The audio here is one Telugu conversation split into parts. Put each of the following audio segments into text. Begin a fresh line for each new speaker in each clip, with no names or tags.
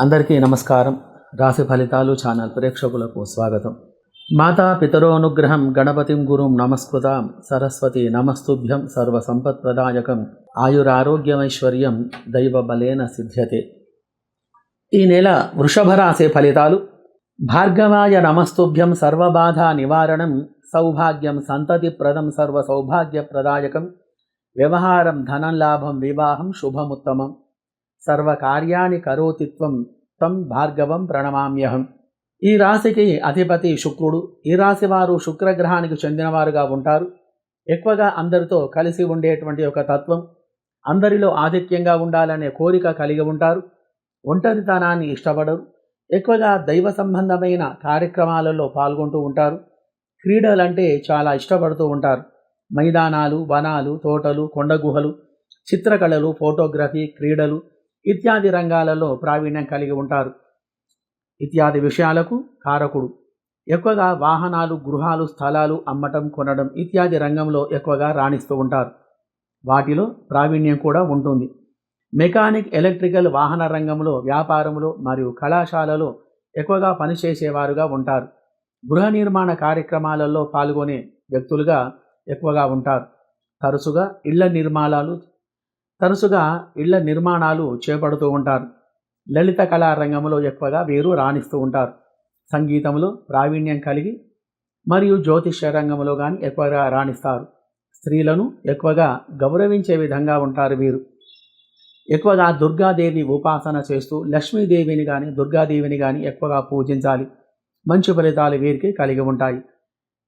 అందరికీ నమస్కారం. రాశి ఫలితాలు ఛానల్ ప్రేక్షకులకు స్వాగతం. మాతా పితరోనుగ్రహం గణపతిం గురుం నమస్కృతాం. సరస్వతి నమస్తుభ్యం సర్వసంపత్ప్రదాయకం. ఆయురారోగ్యమైశ్వర్యం దైవబలేన సిద్ధ్యతే. ఈ నెల వృషభ రాశి ఫలితాలు. భార్గవాయ నమస్తుభ్యం సర్వబాధ నివారణం సౌభాగ్యం సంతతిప్రదం సర్వ సౌభాగ్యప్రదాయకం వ్యవహారం ధనం లాభం వివాహం శుభముత్తమం. సర్వకార్యాన్ని కరోతిత్వం తం భార్గవం ప్రణమామ్యహం. ఈ రాశికి అధిపతి శుక్రుడు. ఈ రాశి వారు శుక్రగ్రహానికి చెందినవారుగా ఉంటారు. ఎక్కువగా అందరితో కలిసి ఉండేటువంటి ఒక తత్వం. అందరిలో ఆధిక్యంగా ఉండాలనే కోరిక కలిగి ఉంటారు. ఒంటరితనాన్ని ఇష్టపడరు. ఎక్కువగా దైవ సంబంధమైన కార్యక్రమాలలో పాల్గొంటూ ఉంటారు. క్రీడలంటే చాలా ఇష్టపడుతూ ఉంటారు. మైదానాలు వనాలు తోటలు కొండగుహలు చిత్రకళలు ఫోటోగ్రఫీ క్రీడలు ఇత్యాది రంగాలలో ప్రావీణ్యం కలిగి ఉంటారు. ఇత్యాది విషయాలకు కారకుడు. ఎక్కువగా వాహనాలు గృహాలు స్థలాలు అమ్మటం కొనడం ఇత్యాది రంగంలో ఎక్కువగా రాణిస్తూ ఉంటారు. వాటిలో ప్రావీణ్యం కూడా ఉంటుంది. మెకానిక్ ఎలక్ట్రికల్ వాహన రంగంలో వ్యాపారంలో మరియు కళాశాలలో ఎక్కువగా పనిచేసేవారుగా ఉంటారు. గృహ నిర్మాణ కార్యక్రమాలలో పాల్గొనే వ్యక్తులుగా ఎక్కువగా ఉంటారు. తరచుగా ఇళ్ళ నిర్మాణాలు తరచుగా ఇళ్ళ నిర్మాణాలు చేపడుతూ ఉంటారు. లలిత కళారంగంలో ఎక్కువగా వీరు రాణిస్తూ ఉంటారు. సంగీతంలో ప్రావీణ్యం కలిగి మరియు జ్యోతిష్య రంగంలో కానీ ఎక్కువగా రాణిస్తారు. స్త్రీలను ఎక్కువగా గౌరవించే విధంగా ఉంటారు వీరు. ఎక్కువగా దుర్గాదేవి ఉపాసన చేస్తూ లక్ష్మీదేవిని కానీ దుర్గాదేవిని కానీ ఎక్కువగా పూజించాలి. మంచి ఫలితాలు వీరికి కలిగి ఉంటాయి.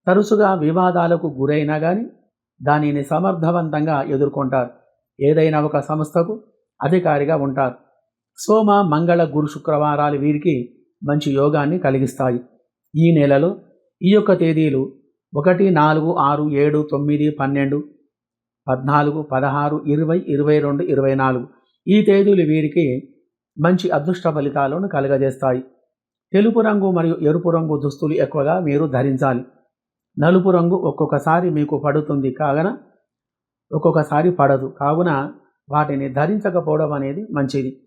తరచుగా వివాదాలకు గురైనా కానీ దానిని సమర్థవంతంగా ఎదుర్కొంటారు. ఏదైనా ఒక సంస్థకు అధికారిగా ఉంటారు. సోమ మంగళ గురు శుక్రవారాలు వీరికి మంచి యోగాన్ని కలిగిస్తాయి. ఈ నెలలో ఈ యొక్క తేదీలు ఒకటి నాలుగు ఆరు ఏడు తొమ్మిది పన్నెండు పద్నాలుగు పదహారు ఇరవై ఇరవై రెండు ఇరవై నాలుగు ఈ తేదీలు వీరికి మంచి అదృష్ట ఫలితాలను కలుగజేస్తాయి. తెలుపు రంగు మరియు ఎరుపు రంగు దుస్తులు ఎక్కువగా మీరు ధరించాలి. నలుపు రంగు ఒక్కొక్కసారి మీకు పడుతుంది కాగన ఒక్కొక్కసారి పడదు. కావున వాటిని ధరించకపోవడం అనేది మంచిది.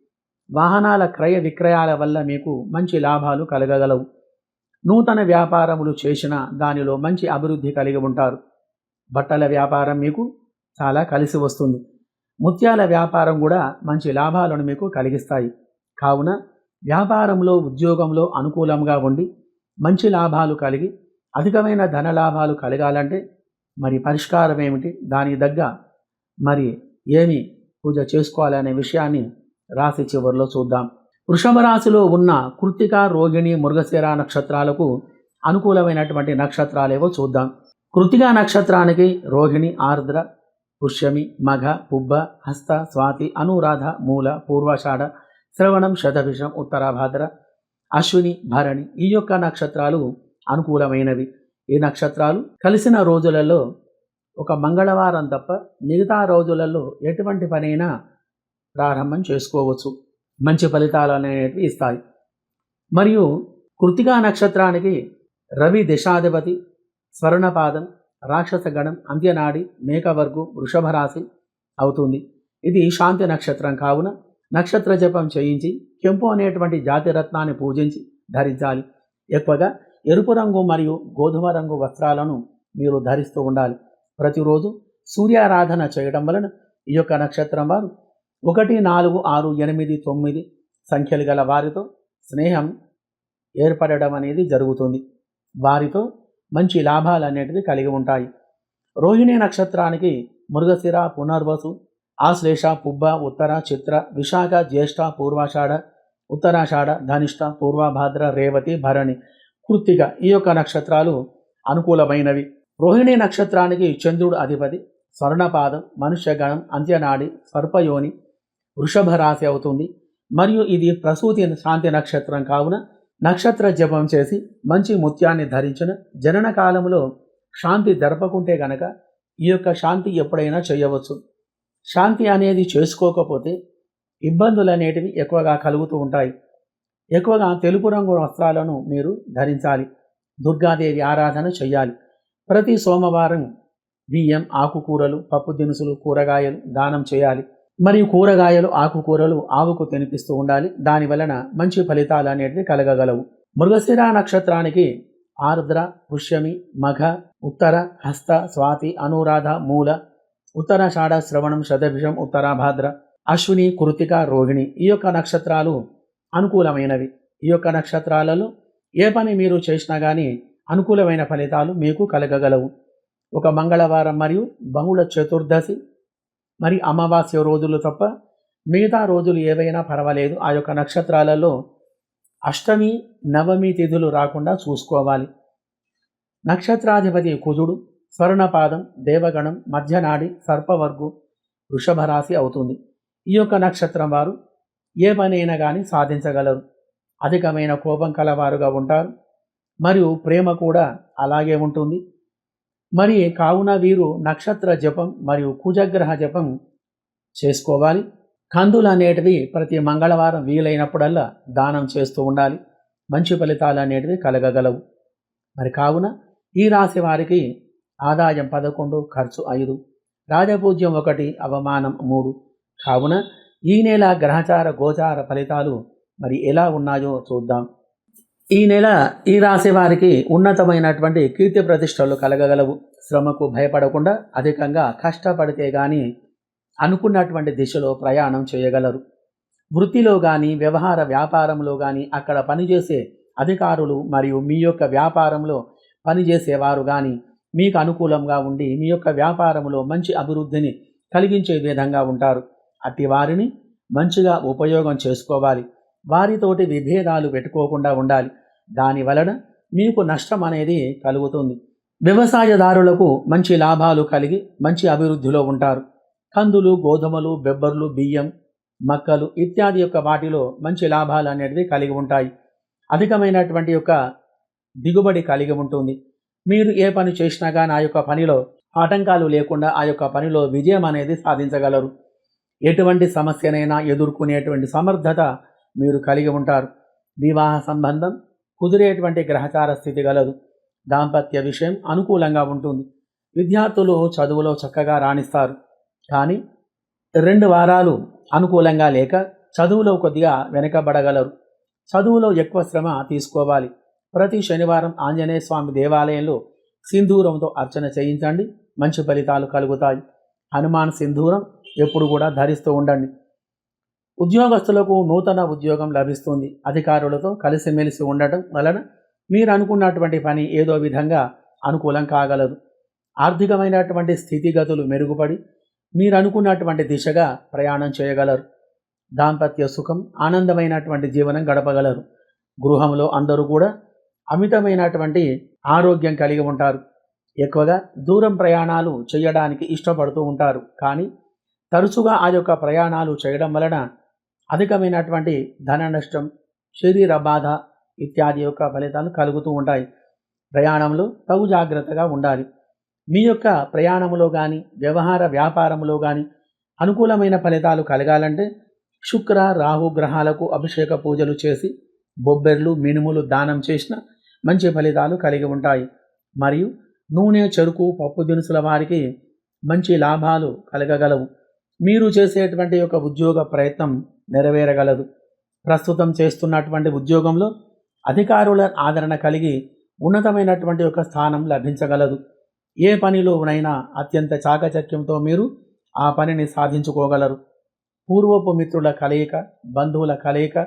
వాహనాల క్రయ విక్రయాల వల్ల మీకు మంచి లాభాలు కలగగలవు. నూతన వ్యాపారములు చేసిన దానిలో మంచి అభివృద్ధి కలిగి ఉంటారు. బట్టల వ్యాపారం మీకు చాలా కలిసి వస్తుంది. ముత్యాల వ్యాపారం కూడా మంచి లాభాలను మీకు కలిగిస్తాయి. కావున వ్యాపారంలో ఉద్యోగంలో అనుకూలంగా ఉండి మంచి లాభాలు కలిగి అధికమైన ధన లాభాలు కలగాలంటే మరి పరిష్కారం ఏమిటి? దానికి దగ్గ మరి ఏమి పూజ చేసుకోవాలనే విషయాన్ని రాశి చివరిలో చూద్దాం. వృషభ రాశిలో ఉన్న కృతిక రోగిణి మృగశిర నక్షత్రాలకు అనుకూలమైనటువంటి నక్షత్రాలేవో చూద్దాం. కృతికా నక్షత్రానికి రోహిణి ఆర్ద్ర పుష్యమి మఘ పుబ్బ హస్త స్వాతి అనురాధ మూల పూర్వాషాఢ శ్రవణం శతభిషం ఉత్తరాభాద్ర అశ్విని భరణి ఈ యొక్క నక్షత్రాలు అనుకూలమైనవి. ఈ నక్షత్రాలు కలిసిన రోజులలో ఒక మంగళవారం తప్ప మిగతా రోజులలో ఎటువంటి పనైనా ప్రారంభం చేసుకోవచ్చు. మంచి ఫలితాలు అనేటివి ఇస్తాయి. మరియు కృతికా నక్షత్రానికి రవి దిశాధిపతి స్వర్ణపాదం రాక్షసగణం అంత్యనాడి మేకవర్గు వృషభ రాశి అవుతుంది. ఇది శాంతి నక్షత్రం కావున నక్షత్ర జపం చేయించి కెంపు అనేటువంటి జాతి రత్నాన్ని పూజించి ధరించాలి. ఎక్కువగా ఎరుపు రంగు మరియు గోధుమ రంగు వస్త్రాలను మీరు ధరిస్తూ ఉండాలి. ప్రతిరోజు సూర్యారాధన చేయడం వలన ఈ యొక్క నక్షత్రం వారు ఒకటి నాలుగు ఆరు ఎనిమిది తొమ్మిది సంఖ్యలు గల వారితో స్నేహం ఏర్పడడం అనేది జరుగుతుంది. వారితో మంచి లాభాలు అనేటివి కలిగి ఉంటాయి. రోహిణి నక్షత్రానికి మృగశిర పునర్వసు ఆశ్లేష పుబ్బ ఉత్తర చిత్ర విశాఖ జ్యేష్ఠ పూర్వాషాఢ ఉత్తరాషాఢ ధనిష్ట పూర్వభాద్ర రేవతి భరణి కృత్తిక ఈ యొక్క నక్షత్రాలు అనుకూలమైనవి. రోహిణి నక్షత్రానికి చంద్రుడు అధిపతి స్వర్ణపాదం మనుష్యగణం అంత్యనాడి సర్పయోని వృషభ రాశి అవుతుంది. మరియు ఇది ప్రసూతి శాంతి నక్షత్రం కావున నక్షత్ర జపం చేసి మంచి ముత్యాన్ని ధరించిన జనన కాలంలో శాంతి జరపకుంటే గనక ఈ యొక్క శాంతి ఎప్పుడైనా చేయవచ్చు. శాంతి అనేది చేసుకోకపోతే ఇబ్బందులు అనేటివి ఎక్కువగా కలుగుతూ ఉంటాయి. ఎక్కువగా తెలుపు రంగు వస్త్రాలను మీరు ధరించాలి. దుర్గాదేవి ఆరాధన చేయాలి ప్రతి సోమవారం బియ్యం ఆకుకూరలు పప్పు దినుసులు కూరగాయలు దానం చేయాలి. మరియు కూరగాయలు ఆకుకూరలు ఆవుకు తినిపిస్తూ ఉండాలి. దాని వలన మంచి ఫలితాలు అనేటివి కలగగలవు. మృగశిర నక్షత్రానికి ఆర్ద్ర పుష్యమి మఘ ఉత్తర హస్త స్వాతి అనురాధ మూల ఉత్తరాషాఢ శ్రవణం శతభిషం ఉత్తరాభాద్ర అశ్విని కృతిక రోహిణి ఈ యొక్క నక్షత్రాలు అనుకూలమైనవి. ఈ యొక్క నక్షత్రాలలో ఏ పని మీరు చేసినా కానీ అనుకూలమైన ఫలితాలు మీకు కలగగలవు. ఒక మంగళవారం మరియు బహుళ చతుర్దశి మరి అమావాస్య రోజులు తప్ప మిగతా రోజులు ఏవైనా పర్వాలేదు. ఆ యొక్క నక్షత్రాలలో అష్టమి నవమి తిథులు రాకుండా చూసుకోవాలి. నక్షత్రాధిపతి కుజుడు స్వర్ణపాదం దేవగణం మధ్యనాడి సర్పవర్గు వృషభరాశి అవుతుంది. ఈ యొక్క నక్షత్రం వారు ఏ పనైనా కానీ సాధించగలరు. అధికమైన కోపం కలవారుగా ఉంటారు. మరియు ప్రేమ కూడా అలాగే ఉంటుంది. మరి కావున వీరు నక్షత్ర జపం మరియు కుజగ్రహ జపం చేసుకోవాలి. కందులు అనేటివి ప్రతి మంగళవారం వీలైనప్పుడల్లా దానం చేస్తూ ఉండాలి. మంచి ఫలితాలు అనేటివి కలగగలవు. మరి కావున ఈ రాశి వారికి ఆదాయం పదకొండు ఖర్చు ఐదు రాజపూజ్యం ఒకటి అవమానం మూడు. కావున ఈ నెల గ్రహచార గోచార ఫలితాలు మరి ఎలా ఉన్నాయో చూద్దాం. ఈ నెల ఈ రాశి వారికి ఉన్నతమైనటువంటి కీర్తి ప్రతిష్టలు కలగగలవు. శ్రమకు భయపడకుండా అధికంగా కష్టపడితే కానీ అనుకున్నటువంటి దిశలో ప్రయాణం చేయగలరు. వృత్తిలో కానీ వ్యవహార వ్యాపారంలో కానీ అక్కడ పనిచేసే అధికారులు మరియు మీ యొక్క వ్యాపారంలో పనిచేసేవారు కానీ మీకు అనుకూలంగా ఉండి మీ యొక్క వ్యాపారంలో మంచి అభివృద్ధిని కలిగించే విధంగా ఉంటారు. అట్టి వారిని మంచిగా ఉపయోగం చేసుకోవాలి. వారితోటి విభేదాలు పెట్టుకోకుండా ఉండాలి. దాని వలన మీకు నష్టం అనేది కలుగుతుంది. వ్యవసాయదారులకు మంచి లాభాలు కలిగి మంచి అభివృద్ధిలో ఉంటారు. కందులు గోధుమలు బెబ్బర్లు బియ్యం మక్కలు ఇత్యాది యొక్క వాటిలో మంచి లాభాలు అనేటివి కలిగి ఉంటాయి. అధికమైనటువంటి యొక్క దిగుబడి కలిగి ఉంటుంది. మీరు ఏ పని చేసినా కానీ ఆ యొక్క పనిలో ఆటంకాలు లేకుండా ఆ యొక్క పనిలో విజయం అనేది సాధించగలరు. ఎటువంటి సమస్యనైనా ఎదుర్కొనేటువంటి సమర్థత మీరు కలిగి ఉంటారు. వివాహ సంబంధం కుదిరేటువంటి గ్రహచార స్థితి గలదు. దాంపత్య విషయం అనుకూలంగా ఉంటుంది. విద్యార్థులు చదువులో చక్కగా రాణిస్తారు. కానీ రెండు వారాలు అనుకూలంగా లేక చదువులో కొద్దిగా వెనకబడగలరు. చదువులో ఎక్కువ శ్రమ తీసుకోవాలి. ప్రతి శనివారం ఆంజనేయ స్వామి దేవాలయంలో సింధూరంతో అర్చన చేయించండి. మంచి ఫలితాలు కలుగుతాయి. హనుమాన్ సింధూరం ఎప్పుడు కూడా ధరిస్తూ ఉండండి. ఉద్యోగస్తులకు నూతన ఉద్యోగం లభిస్తుంది. అధికారులతో కలిసిమెలిసి ఉండటం వలన మీరు అనుకున్నటువంటి పని ఏదో విధంగా అనుకూలం కాగలదు. ఆర్థికమైనటువంటి స్థితిగతులు మెరుగుపడి మీరు అనుకున్నటువంటి దిశగా ప్రయాణం చేయగలరు. దాంపత్య సుఖం ఆనందమైనటువంటి జీవనం గడపగలరు. గృహంలో అందరూ కూడా అమితమైనటువంటి ఆరోగ్యం కలిగి ఉంటారు. ఎక్కువగా దూరం ప్రయాణాలు చేయడానికి ఇష్టపడుతూ ఉంటారు. కానీ తరచుగా ఆ యొక్క ప్రయాణాలు చేయడం వలన అధికమైనటువంటి ధన నష్టం శరీర బాధ ఇత్యాది యొక్క ఫలితాలు కలుగుతూ ఉంటాయి. ప్రయాణంలో తగు జాగ్రత్తగా ఉండాలి. మీ యొక్క ప్రయాణంలో కానీ వ్యవహార వ్యాపారంలో కానీ అనుకూలమైన ఫలితాలు కలగాలంటే శుక్ర రాహు గ్రహాలకు అభిషేక పూజలు చేసి బొబ్బెర్లు మినుములు దానం చేసిన మంచి ఫలితాలు కలిగి ఉంటాయి. మరియు నూనె చెరుకు పప్పు దినుసుల వారికి మంచి లాభాలు కలగగలవు. మీరు చేసేటువంటి యొక్క ఉద్యోగ ప్రయత్నం నెరవేరగలదు. ప్రస్తుతం చేస్తున్నటువంటి ఉద్యోగంలో అధికారుల ఆదరణ కలిగి ఉన్నతమైనటువంటి యొక్క స్థానం లభించగలదు. ఏ పనిలోనైనా అత్యంత చాకచక్యంతో మీరు ఆ పనిని సాధించుకోగలరు. పూర్వపు మిత్రుల కలయిక బంధువుల కలయిక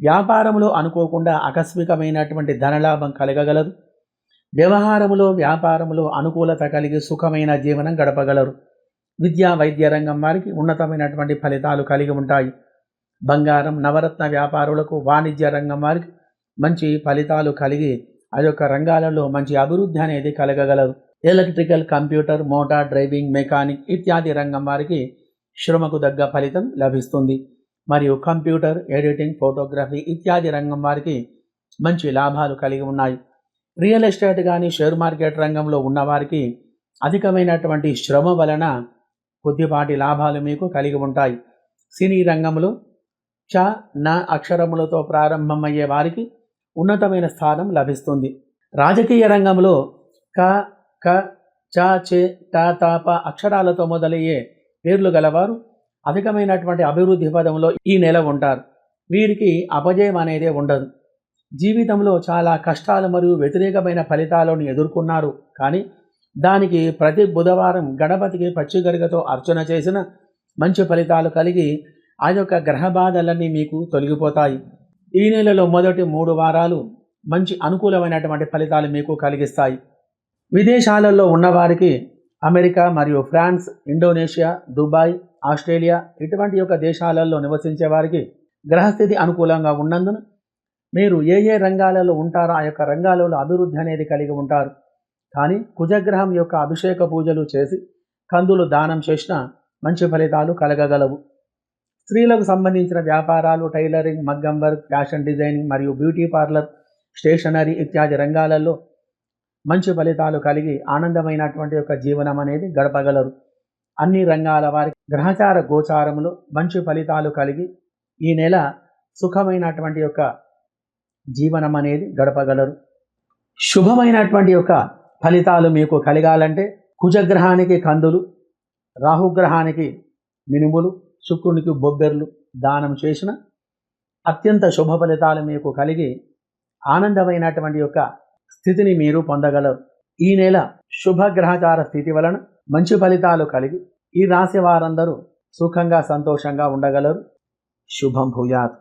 వ్యాపారంలో అనుకోకుండా ఆకస్మికమైనటువంటి ధనలాభం కలగగలదు. వ్యవహారములో వ్యాపారములో అనుకూలత కలిగి సుఖమైన జీవనం గడపగలరు. విద్యా వైద్య రంగం వారికి ఉన్నతమైనటువంటి ఫలితాలు కలిగి ఉంటాయి. బంగారం నవరత్న వ్యాపారులకు వాణిజ్య రంగం వారికి మంచి ఫలితాలు కలిగి ఆ యొక్క రంగాలలో మంచి అభివృద్ధి అనేది కలగగలదు. Electrical computer motor driving mechanic ఇత్యాది రంగం వారికి శ్రమకు తగ్గ ఫలితం లభిస్తుంది. మరియు కంప్యూటర్ ఎడిటింగ్ ఫోటోగ్రఫీ ఇత్యాది రంగం వారికి మంచి లాభాలు కలిగి ఉన్నాయి. రియల్ ఎస్టేట్ కానీ షేర్ మార్కెట్ రంగంలో ఉన్నవారికి అధికమైనటువంటి శ్రమ వలన కొద్దిపాటి లాభాలు మీకు కలిగి ఉంటాయి. సినీ రంగంలో చ న అక్షరములతో ప్రారంభమయ్యే వారికి ఉన్నతమైన స్థానం లభిస్తుంది. రాజకీయ రంగంలో క క చ చే ట తాప అక్షరాలతో మొదలయ్యే పేర్లు గలవారు అధికమైనటువంటి అభివృద్ధి పదంలో ఈ నెల ఉంటారు. వీరికి అపజయం అనేది ఉండదు. జీవితంలో చాలా కష్టాలు మరియు వ్యతిరేకమైన ఫలితాలను ఎదుర్కొన్నారు. కానీ దానికి ప్రతి బుధవారం గణపతికి పచ్చిగరిగతో అర్చన చేసిన మంచి ఫలితాలు కలిగి ఆ యొక్క గ్రహ బాధలన్నీ మీకు తొలగిపోతాయి. ఈ నెలలో మొదటి మూడు వారాలు మంచి అనుకూలమైనటువంటి ఫలితాలు మీకు కలిగిస్తాయి. విదేశాలలో ఉన్నవారికి అమెరికా మరియు ఫ్రాన్స్ ఇండోనేషియా దుబాయ్ ఆస్ట్రేలియా ఇటువంటి యొక్క దేశాలలో నివసించే వారికి గ్రహస్థితి అనుకూలంగా ఉన్నందున మీరు ఏ ఏ రంగాలలో ఉంటారో ఆ యొక్క రంగాలలో అభివృద్ధి అనేది కలిగి ఉంటారు. కానీ కుజగ్రహం యొక్క అభిషేక పూజలు చేసి కందులు దానం చేసిన మంచి ఫలితాలు కలగగలవు. స్త్రీలకు సంబంధించిన వ్యాపారాలు టైలరింగ్ మగ్గం వర్క్ ఫ్యాషన్ డిజైనింగ్ మరియు బ్యూటీ పార్లర్ స్టేషనరీ ఇత్యాది రంగాలలో మంచి ఫలితాలు కలిగి ఆనందమైనటువంటి యొక్క జీవనం అనేది గడపగలరు. అన్ని రంగాల వారికి గ్రహచార గోచారములో మంచి ఫలితాలు కలిగి ఈ నెల సుఖమైనటువంటి యొక్క జీవనం అనేది గడపగలరు. శుభమైనటువంటి యొక్క ఫలితాలు మీకు కలగాలంటే కుజగ్రహానికి కందులు రాహుగ్రహానికి మినుములు శుక్రునికి బొబ్బెర్లు దానం చేసిన అత్యంత శుభ ఫలితాలు మీకు కలిగి ఆనందమైనటువంటి యొక్క స్థితిని మీరు పొందగలరు. ఈ నెల శుభగ్రహచార స్థితి వలన మంచి ఫలితాలు కలిగి ఈ రాశి వారందరూ సుఖంగా సంతోషంగా ఉండగలరు. శుభం భూయాత్.